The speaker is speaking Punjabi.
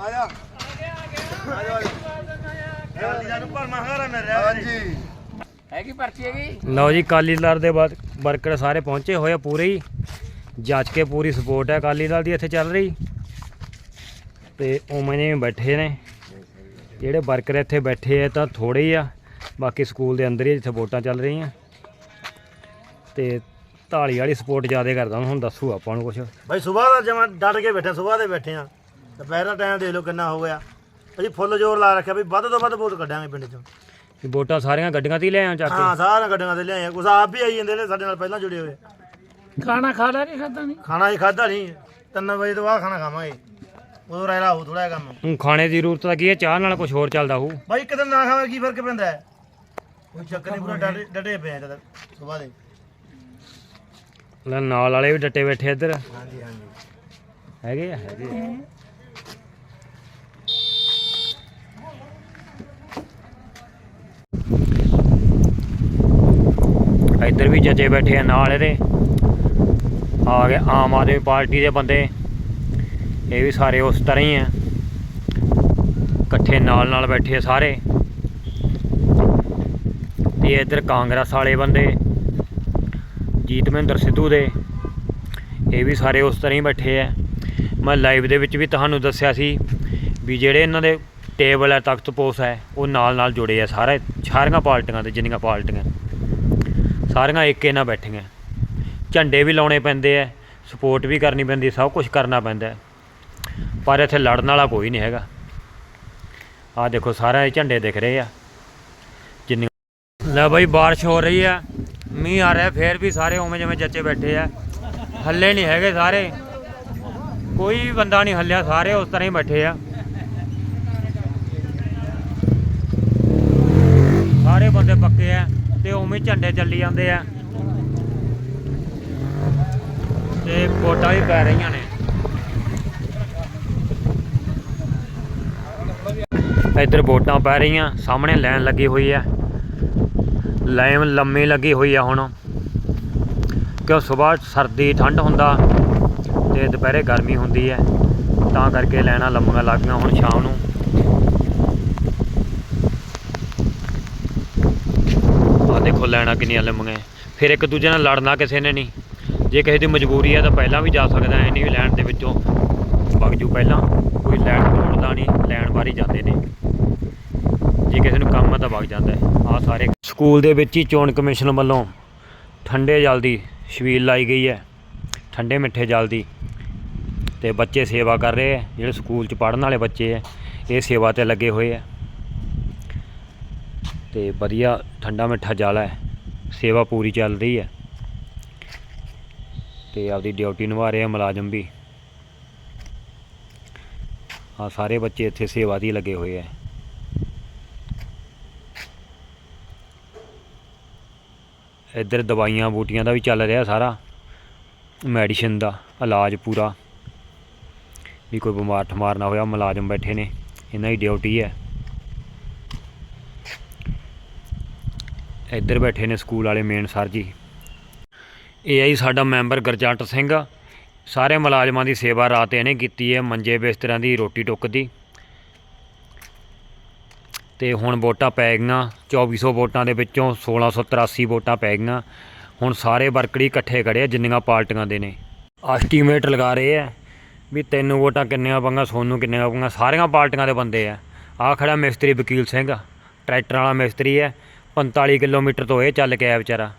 ਆ ਜਾ ਆ ਜਾ ਜਲਦੀ ਜਾਨੂੰ ਪਰ ਮਹਾਰਾ ਮੇਰੇ ਹਾਂਜੀ। ਹੈਗੀ ਪਰਚੀ ਹੈਗੀ? ਲਓ ਜੀ ਕਾਲੀ ਦਲ ਦੇ ਬਾਅਦ ਵਰਕਰ ਸਾਰੇ ਪਹੁੰਚੇ ਹੋਏ ਆ ਪੂਰੇ ਹੀ। ਜੱਜ ਕੇ ਪੂਰੀ ਸਪੋਰਟ ਹੈ ਕਾਲੀ ਦਲ ਦੀ ਇੱਥੇ ਚੱਲ ਰਹੀ। ਤੇ ਉਵੇਂ ਨੇ ਬੈਠੇ ਨੇ। ਜਿਹੜੇ ਵਰਕਰ ਇੱਥੇ ਬੈਠੇ ਆ ਤਾਂ ਥੋੜੇ ਹੀ ਆ। ਬਾਕੀ ਸਕੂਲ ਦੇ ਅੰਦਰ ਹੀ ਜਿੱਥੇ ਵੋਟਾਂ ਚੱਲ ਰਹੀਆਂ। ਤੇ ਢਾਲੀ ਵਾਲੀ ਸਪੋਰਟ ਜ਼ਿਆਦਾ ਕਰਦਾ ਹੁਣ ਦੱਸੂ ਆਪਾਂ ਨੂੰ ਕੁਝ ਭਾਈ ਸਵੇਰ ਦਾ ਜਮਾ ਡਟ ਕੇ ਬੈਠੇ ਸਵੇਰ ਦੇ ਬੈਠੇ ਆ। ਦੁਪਹਿਰ ਦਾ ਟਾਈਮ ਦੇਖ ਲਓ ਕਿੰਨਾ ਹੋ ਗਿਆ। ਅਸੀਂ ਫੁੱਲ ਜ਼ੋਰ ਲਾ ਰੱਖਿਆ ਵੀ ਵੱਧ ਤੋਂ ਵੱਧ ਵੋਟ ਕੱਢਾਂਗੇ ਪਿੰਡ ਚੋਂ। ਵੋਟਾਂ ਸਾਰੀਆਂ ਗੱਡੀਆਂ ਤੇ ਹੀ ਲੈ ਆਇਆ ਚੱਕ ਹਾਂ ਸਾਰੀਆਂ ਗੱਡੀਆਂ ਤੇ ਲਿਆਏ ਕੁਛ ਆਪ ਵੀ ਆਈ ਜਾਂਦੇ ਨੇ ਸਾਡੇ ਨਾਲ ਪਹਿਲਾਂ ਜੁੜੇ ਹੋਏ। ਖਾਣਾ ਖਾਦਾ ਕਿ ਖਾਦਾ ਨਹੀਂ? ਖਾਣਾ ਹੀ ਖਾਦਾ ਨਹੀਂ। 3 ਵਜੇ ਤੋਂ ਬਾਅਦ ਖਾਣਾ ਖਾਵਾਂਗੇ। ਉਦੋਂ ਰਹਿਣਾ ਹੋ ਥੋੜਾ ਕੰਮ। ਹੁਣ ਖਾਣੇ ਦੀ ਜ਼ਰੂਰਤ ਤਾਂ ਕੀ ਹੈ? ਚਾਹ ਨਾਲ ਕੁਝ ਹੋਰ ਚੱਲਦਾ ਹੋਊ। ਭਾਈ ਇੱਕ ਦਿਨ ਨਾ ਖਾਵੇ ਕੀ ਫ਼ਰਕ ਪੈਂਦਾ ਹੈ? ਕੋਈ ਚੱਕਰ ਨਹੀਂ ਪੂਰਾ ਡਟੇ ਡਟੇ ਪਏ ਆ ਜਦ ਸਵੇਰ ਦੇ। ਲੈ ਨਾਲ ਵਾਲੇ ਵੀ ਡੱਟੇ ਬੈਠੇ ਇੱਧਰ। ਹਾਂਜੀ ਹਾਂਜੀ। ਹੈਗੇ ਆ ਹੈਗੇ ਆ। ਇੱਧਰ ਵੀ ਜੱਜੇ ਬੈਠੇ ਆ ਨਾਲ ਇਹਦੇ। ਆ ਗਏ ਆਮ ਆਦਮੀ ਪਾਰਟੀ ਦੇ ਬੰਦੇ। ਇਹ ਵੀ ਸਾਰੇ ਉਸ ਤਰ੍ਹਾਂ ਹੀ ਆ। ਇਕੱਠੇ ਨਾਲ ਨਾਲ ਬੈਠੇ ਆ ਸਾਰੇ। ਤੇ ਇੱਧਰ ਕਾਂਗਰਸ ਵਾਲੇ ਬੰਦੇ ਜੀਤ ਮਹਿੰਦਰ ਸਿੱਧੂ ਦੇ। ਇਹ ਵੀ ਸਾਰੇ ਉਸ ਤਰ੍ਹਾਂ ਹੀ ਬੈਠੇ ਆ। ਮੈਂ ਲਾਈਵ ਦੇ ਵਿੱਚ ਵੀ ਤੁਹਾਨੂੰ ਦੱਸਿਆ ਸੀ ਵੀ ਜਿਹੜੇ ਇਹਨਾਂ ਦੇ ਟੇਬਲ ਹੈ, ਤਖਤ ਪੋਸ ਹੈ, ਉਹ ਨਾਲ ਨਾਲ ਜੁੜੇ ਆ ਸਾਰੇ, ਸਾਰੀਆਂ ਪਾਰਟੀਆਂ ਦੇ ਜਿੰਨੀਆਂ ਪਾਰਟੀਆਂ। ਸਾਰੀਆਂ ਇੱਕੇ ਨਾਲ ਬੈਠੀਆਂ। ਝੰਡੇ ਵੀ ਲਾਉਣੇ ਪੈਂਦੇ ਆ ਸਪੋਰਟ ਵੀ ਕਰਨੀ ਪੈਂਦੀ, ਸਭ ਕੁਝ ਕਰਨਾ ਪੈਂਦਾ। ਪਰ ਇੱਥੇ ਲੜਨ ਵਾਲਾ ਕੋਈ ਨਹੀਂ ਹੈਗਾ। ਆਹ ਦੇਖੋ, ਸਾਰੇ ਝੰਡੇ ਦਿਖ ਰਹੇ ਆ। ਜਿੰਨੀ ਲੈ ਬਈ, ਬਾਰਿਸ਼ ਹੋ ਰਹੀ ਆ, ਮੀਂਹ ਆ ਰਿਹਾ, ਫੇਰ ਵੀ ਸਾਰੇ ਉਵੇਂ ਜਿਵੇਂ ਜੱਚੇ ਬੈਠੇ ਆ। ਹੱਲੇ ਨਹੀਂ ਹੈਗੇ ਸਾਰੇ। ਕੋਈ ਵੀ ਬੰਦਾ ਨਹੀਂ ਹੱਲਿਆ, ਸਾਰੇ ਉਸ ਤਰ੍ਹਾਂ ਹੀ ਬੈਠੇ ਆ ਸਾਰੇ ਬੰਦੇ ਪੱਕੇ ਆ ਤੇ ਝੰਡੇ ਚੱਲੀ ਜਾਂਦੇ ਆ। ਤੇ ਵੋਟਾਂ ਵੀ ਪੈ ਰਹੀਆਂ ਨੇ। ਇੱਧਰ ਵੋਟਾਂ ਪੈ ਰਹੀਆਂ, ਸਾਹਮਣੇ ਲਾਈਨ ਲੱਗੀ ਹੋਈ ਹੈ ਲਾਈਨ ਲੰਮੀ ਲੱਗੀ ਹੋਈ ਆ ਹੁਣ। ਕਿਉਂ ਸਵੇਰ ਸਰਦੀ ਠੰਡ ਹੁੰਦਾ ਤੇ ਦੁਪਹਿਰੇ ਗਰਮੀ ਹੁੰਦੀ ਹੈ ਤਾਂ ਕਰਕੇ ਲਾਈਨਾਂ ਲੰਮੀਆਂ ਲੱਗੀਆਂ ਹੁਣ ਸ਼ਾਮ ਨੂੰ। ਆ ਲੈਣਾ ਕਿੰਨੀਆਂ ਲੰਮੀਆਂ ਫਿਰ ਇੱਕ ਦੂਜੇ ਨਾਲ ਲੜਨਾ ਕਿਸੇ ਨੇ ਨਹੀਂ। ਜੇ ਕਿਸੇ ਦੀ ਮਜਬੂਰੀ ਹੈ ਤਾਂ ਪਹਿਲਾਂ ਵੀ ਜਾ ਸਕਦਾ, ਐ ਨਹੀਂ ਵੀ ਲੈਣ ਦੇ ਵਿੱਚੋਂ ਵਗ ਜੂ ਪਹਿਲਾਂ। ਕੋਈ ਲੈਣ ਤੋੜਦਾ ਨਹੀਂ, ਲੈਣ ਵਾਰੀ ਜਾਂਦੇ ਨੇ। ਜੇ ਕਿਸੇ ਨੂੰ ਕੰਮ ਹੈ ਤਾਂ ਵਗ ਜਾਂਦਾ ਆ ਸਾਰੇ ਸਕੂਲ ਦੇ ਵਿੱਚ ਹੀ ਚੋਣ ਕਮਿਸ਼ਨ ਵੱਲੋਂ ਠੰਡੇ ਜਲ ਦੀ ਛਬੀਲ ਲਾਈ ਗਈ ਹੈ। ਠੰਡੇ ਮਿੱਠੇ ਜਲ ਦੀ। ਤੇ ਬੱਚੇ ਸੇਵਾ ਕਰ ਰਹੇ ਆ ਜਿਹੜੇ ਸਕੂਲ 'ਚ ਪੜ੍ਹਨ ਵਾਲੇ ਬੱਚੇ ਆ ਇਹ ਸੇਵਾ ਤੇ ਲੱਗੇ ਹੋਏ ਆ ਤੇ ਵਧੀਆ, ਠੰਡਾ ਮਿੱਠਾ ਜਲ ਹੈ। ਸੇਵਾ ਪੂਰੀ ਚੱਲ ਰਹੀ ਹੈ। ਤੇ ਆਪਦੀ ਡਿਊਟੀ ਨਿਭਾ ਰਹੇ ਆ ਮੁਲਾਜ਼ਮ ਵੀ। ਆ ਸਾਰੇ ਬੱਚੇ ਇੱਥੇ ਸੇਵਾ ਦੀ ਲੱਗੇ ਹੋਏ ਆ। ਇੱਧਰ ਦਵਾਈਆਂ ਬੂਟੀਆਂ ਦਾ ਵੀ ਚੱਲ ਰਿਹਾ ਸਾਰਾ। ਮੈਡੀਸ਼ਨ ਦਾ ਇਲਾਜ ਪੂਰਾ। ਵੀ ਕੋਈ ਬਿਮਾਰ ਠਮਾਰ ਨਾ ਹੋਇਆ, ਮੁਲਾਜ਼ਮ ਬੈਠੇ ਨੇ। ਇਹਨਾਂ ਦੀ ਡਿਊਟੀ ਹੈ। ਇੱਧਰ ਬੈਠੇ ਨੇ ਸਕੂਲ ਵਾਲੇ ਮੇਨ ਸਰ ਜੀ। ਇਹ ਆਈ ਸਾਡਾ ਮੈਂਬਰ ਗਰਜੰਟ ਸਿੰਘ। ਸਾਰੇ ਮੁਲਾਜ਼ਮਾਂ ਦੀ ਸੇਵਾ ਰਾਤ ਇਹਨੇ ਕੀਤੀ ਹੈ, ਮੰਜੇ ਬਿਸਤਰਿਆਂ ਦੀ, ਰੋਟੀ ਟੁੱਕ ਦੀ ਤੇ ਹੁਣ ਵੋਟਾਂ ਪੈ ਗਈਆਂ 2400 ਵੋਟਾਂ ਦੇ ਵਿੱਚੋਂ 1683 ਵੋਟਾਂ ਪੈ ਗਈਆਂ। ਹੁਣ ਸਾਰੇ ਵਰਕਰੀ ਇਕੱਠੇ ਖੜੇ ਆ, ਜਿੰਨੀਆਂ ਪਾਰਟੀਆਂ ਦੇ ਨੇ। ਐਸਟੀਮੇਟ ਲਗਾ ਰਹੇ ਆ ਵੀ ਤੈਨੂੰ ਵੋਟਾਂ ਕਿੰਨੀਆਂ ਪਾਂਗਾ ਸੋਨੂੰ ਕਿੰਨੀਆਂ ਪਾਂਗਾ ਸਾਰੀਆਂ ਪਾਰਟੀਆਂ ਦੇ ਬੰਦੇ ਆ। ਆ ਖੜਾ ਮਿਸਤਰੀ ਵਕੀਲ ਸਿੰਘ, ਟਰੈਕਟਰ ਵਾਲਾ ਮਿਸਤਰੀ ਹੈ 45 ਕਿਲੋਮੀਟਰ ਤੋਂ ਇਹ ਚੱਲ ਕੇ ਆਇਆ ਵਿਚਾਰਾ।